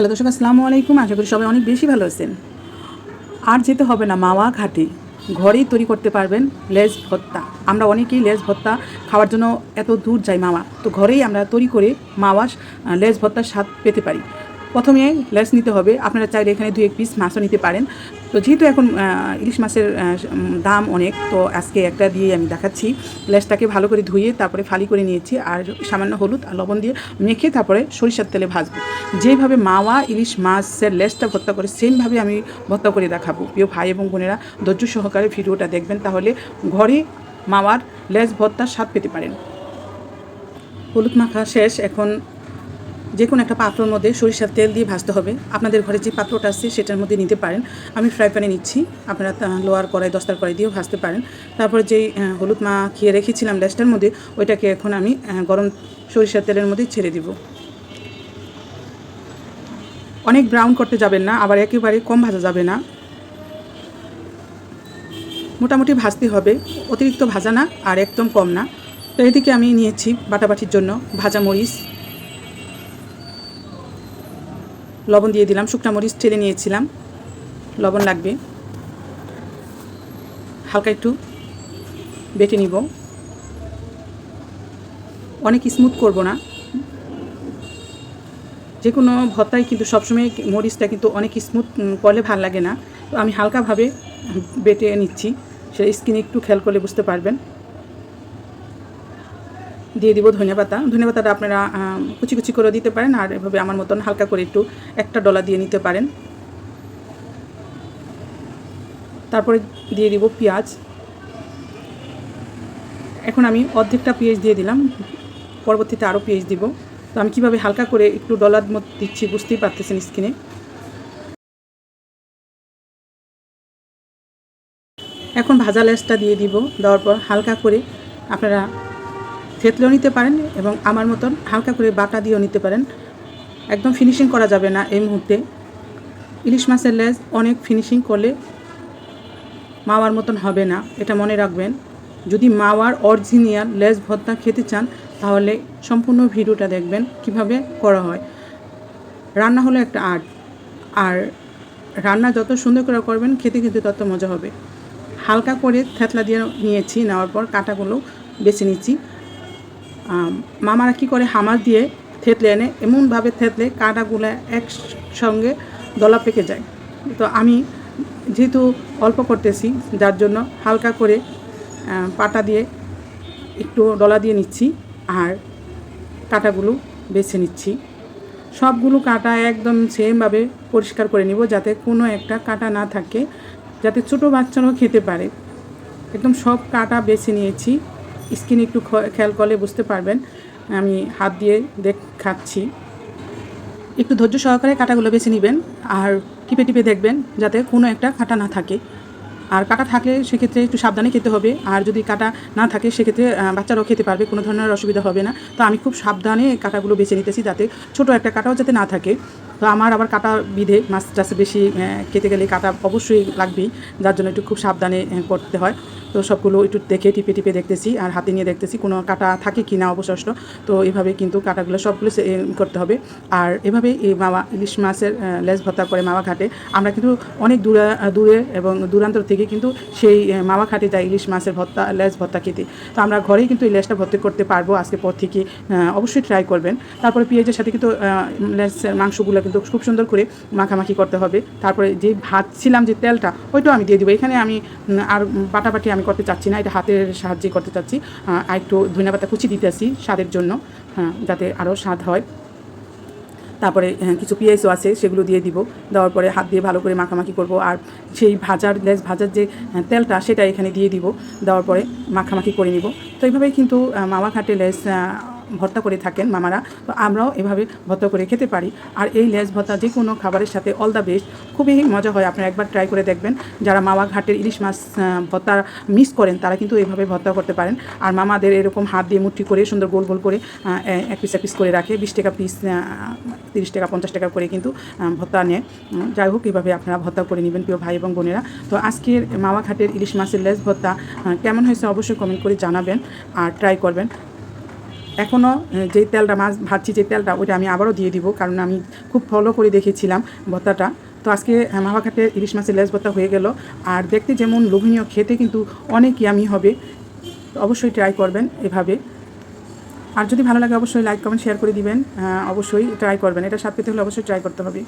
Hello দর্শক আসসালামু আলাইকুম। আশা করি সবাই অনেক বেশি ভালো আছেন। আর যেতে হবে না, মাওয়া ঘাটে। ঘরেই তৈরি করতে পারবেন লেজ ভত্তা আমরা অনেকেই লেজ ভত্তা খাওয়ার জন্য এত দূর যাই মাওয়া। তো ঘরেই আমরা তৈরি করে মাওয়া লেজ ভত্তার স্বাদ পেতে পারি। প্রথমে লেজ নিতে হবে। আপনারা চাইলে এখানে দুই এক পিস মাছও নিতে পারেন। তো যেহেতু এখন ইলিশ মাছের দাম অনেক, তো আজকে একটা দিয়ে আমি দেখাচ্ছি। লেজটাকে ভালো করে ধুয়ে তারপরে ফালি করে নিয়েছি আর সামান্য হলুদ আর লবণ দিয়ে মেখে তারপরে সরিষার তেলে ভাজবো। যেভাবে মাওয়া ইলিশ মাছের লেজটা ভর্তা করে, সেমভাবে আমি ভর্তা করে দেখাবো। প্রিয় ভাই এবং বোনেরা, ধৈর্য সহকারে ভিডিওটা দেখবেন, তাহলে ঘরে মাওয়ার লেজ ভর্তার স্বাদ পেতে পারেন। হলুদ মাখা শেষ, এখন যে কোনো একটা পাত্রের মধ্যে সরিষার তেল দিয়ে ভাজতে হবে। আপনাদের ঘরে যে পাত্রটা আছে সেটার মধ্যে নিতে পারেন। আমি ফ্রাই প্যানে নিচ্ছি। আপনারা লোয়ার কড়াই, দস্তার কড়াই দিয়েও ভাজতে পারেন। তারপরে যেই হলুদ মা খেয়ে রেখেছিলাম লেসটার মধ্যে, ওইটাকে এখন আমি গরম সরিষার তেলের মধ্যে ছেড়ে দিব। অনেক ব্রাউন করতে যাবেন না, আবার একেবারে কম ভাজা যাবে না। মোটামুটি ভাজতে হবে। অতিরিক্ত ভাজা না আর একদম কম না। তো এদিকে আমি নিয়েছি বাটাবাটির জন্য ভাজা মরিচ। লবণ দিয়ে দিলাম, শুকনা মরিচ ঠেলে নিয়েছিলাম। লবণ লাগবে। হালকা একটু বেটে নিব। অনেক স্মুথ করব না। যে কোনো ভর্তায় কিন্তু সবসময় মরিচটা কিন্তু অনেক স্মুথ করলে ভালো লাগে না। তো আমি হালকাভাবে বেটে নিচ্ছি। সেটা স্কিনে একটু খেয়াল করলে বুঝতে পারবেন। দিয়ে দিব ধনিয়া পাতা। ধনিয়া পাতাটা আপনারা কুচি কুচি করে দিতে পারেন আর এভাবে আমার মতন হালকা করে একটু একটা ডলা দিয়ে নিতে পারেন। তারপরে দিয়ে দিব পেঁয়াজ। এখন আমি অর্ধেকটা পেঁয়াজ দিয়ে দিলাম। পরবর্তীতে আরও পেঁয়াজ দিব। তো আমি কীভাবে হালকা করে একটু ডলার মধ্যে দিচ্ছি বুঝতেই পারতেছেন স্কিনে। এখন ভাজা লেসটা দিয়ে দিব। দেওয়ার পর হালকা করে আপনারা থেতলেও নিতে পারেন এবং আমার মতন হালকা করে বাটা দিয়েও নিতে পারেন। একদম ফিনিশিং করা যাবে না এই মুহূর্তে। ইলিশ মাছের লেজ অনেক ফিনিশিং করলে মাওয়ার মতন হবে না, এটা মনে রাখবেন। যদি মাওয়ার অরিজিনাল লেজ ভর্তা খেতে চান, তাহলে সম্পূর্ণ ভিডিওটা দেখবেন কীভাবে করা হয়। রান্না হলো একটা আর্ট। আর রান্না যত সুন্দর করে করবেন, খেতে খেতে তত মজা হবে। হালকা করে থেতলা দিয়ে নিয়েছি, নেওয়ার পর কাঁটাগুলো বেছে নিচ্ছি। মামারা কী করে হামার দিয়ে থেতলে এনে এমনভাবে থেতলে কাঁটাগুলো একসঙ্গে দলা পেকে যায়। তো আমি যেহেতু অল্প করতেছি, যার জন্য হালকা করে পাটা দিয়ে একটু ডলা দিয়ে নিচ্ছি আর কাঁটাগুলো বেছে নিচ্ছি। সবগুলো কাঁটা একদম সেমভাবে পরিষ্কার করে নিব যাতে কোনো একটা কাঁটা না থাকে, যাতে ছোটো বাচ্চারাও খেতে পারে। একদম সব কাঁটা বেছে নিয়েছি। স্কিন একটু খেয়াল করলে বুঝতে পারবেন। আমি হাত দিয়ে দেখ খাচ্ছি একটু ধৈর্য সহকারে কাঁটাগুলো বেছে নেবেন আর টিপে টিপে দেখবেন যাতে কোনো একটা কাঁটা না থাকে। আর কাঁটা থাকলে সেক্ষেত্রে একটু সাবধানে খেতে হবে। আর যদি কাঁটা না থাকে, সেক্ষেত্রে বাচ্চারাও খেতে পারবে, কোনো ধরনের অসুবিধা হবে না। তো আমি খুব সাবধানে কাঁটাগুলো বেছে নিতেছি যাতে ছোট একটা কাঁটাও যাতে না থাকে। তো আমার আবার কাঁটা বিধে মাছ টাছে বেশি খেতে গেলে কাঁটা অবশ্যই লাগবেই, যার জন্য একটু খুব সাবধানে করতে হয়। তো সবগুলো একটু দেখে টিপে টিপে দেখতেছি আর হাতে নিয়ে দেখতেছি কোনো কাঁটা থাকে কি না অবশিষ্ট। তো এভাবে কিন্তু কাঁটাগুলো সবগুলো করতে হবে। আর এভাবে এই মাওয়া ইলিশ মাছের লেজ ভর্তা করে মাওয়া ঘাটে, আমরা কিন্তু অনেক দূরে দূরে এবং দূরান্তর থেকে কিন্তু সেই মাওয়া ঘাটে যাই ইলিশ মাছের ভর্তা, লেজ ভর্তা খেতে। তো আমরা ঘরেই কিন্তু এই লেজটা ভর্তি করতে পারব আজকে পর থেকে অবশ্যই ট্রাই করবেন। তারপরে পেঁয়াজের সাথে কিন্তু লেজের মাংসগুলো কিন্তু খুব সুন্দর করে মাখামাখি করতে হবে। তারপরে যে ভাজছিলাম যে তেলটা ওইটাও আমি দিয়ে দেবো। এখানে আমি আর বাটাবাটি আমি করতে চাচ্ছি না এটা হাতের সাহায্যে করতে চাচ্ছি। আর একটু ধনিয়া পাতা কুচি দিতেছি স্বাদের জন্য হ্যাঁ যাতে আরও স্বাদ হয়। তারপরে হ্যাঁ, কিছু পেঁয়াজও আছে সেগুলো দিয়ে দিব। দেওয়ার পরে হাত দিয়ে ভালো করে মাখামাখি করব। আর সেই ভাজার লেজ ভাজার যে হ্যাঁ, তেলটা সেটা এখানে দিয়ে দিব। দেওয়ার পরে মাখামাখি করে নিব। তো এইভাবেই কিন্তু মামা ঘাটে আহ, ভর্তা করে থাকেন মামারা, তো আমরাও এভাবে ভর্তা করে খেতে পারি। আর এই লেজ ভর্তা যে কোনো খাবারের সাথে অল দ্য বেস্ট খুবই মজা হয়, আপনারা একবার ট্রাই করে দেখবেন। যারা মামা ঘাটের ইলিশ মাছ ভর্তা মিস করেন, তারা কিন্তু এইভাবে ভর্তা করতে পারেন। আর মামাদের এরকম হাত দিয়ে মুঠি করে সুন্দর গোল গোল করে এক পিস এক পিস করে রাখে, বিশ টাকা পিস তিরিশ টাকা, পঞ্চাশ টাকা করে কিন্তু ভর্তা নেয়। যাই হোক এইভাবে আপনারা ভর্তা করে নেবেন, প্রিয় ভাই এবং বোনেরা। তো আজকের মামা ঘাটের ইলিশ মাছের লেজ ভর্তা কেমন হয়েছে অবশ্যই কমেন্ট করে জানাবেন, আর ট্রাই করবেন। এখনও যেই তেলটা, মাছ ভাজছি যে তেলটা, ওইটা আমি আবারও দিয়ে দিব, কারণ আমি খুব ফলো করে দেখেছিলাম ভর্তাটা। তো আজকে মাহাঘাটের ইলিশ মাছের লেজ ভর্তা হয়ে গেল। আর দেখতে যেমন লোভনীয়, খেতে কিন্তু অনেক ইয়ামি হবে। অবশ্যই ট্রাই করবেন এভাবে। আর যদি ভালো লাগে, অবশ্যই লাইক কমেন্ট শেয়ার করে দিবেন। অবশ্যই ট্রাই করবেন। এটা স্বাদ পেতে হলে অবশ্যই ট্রাই করতে হবে।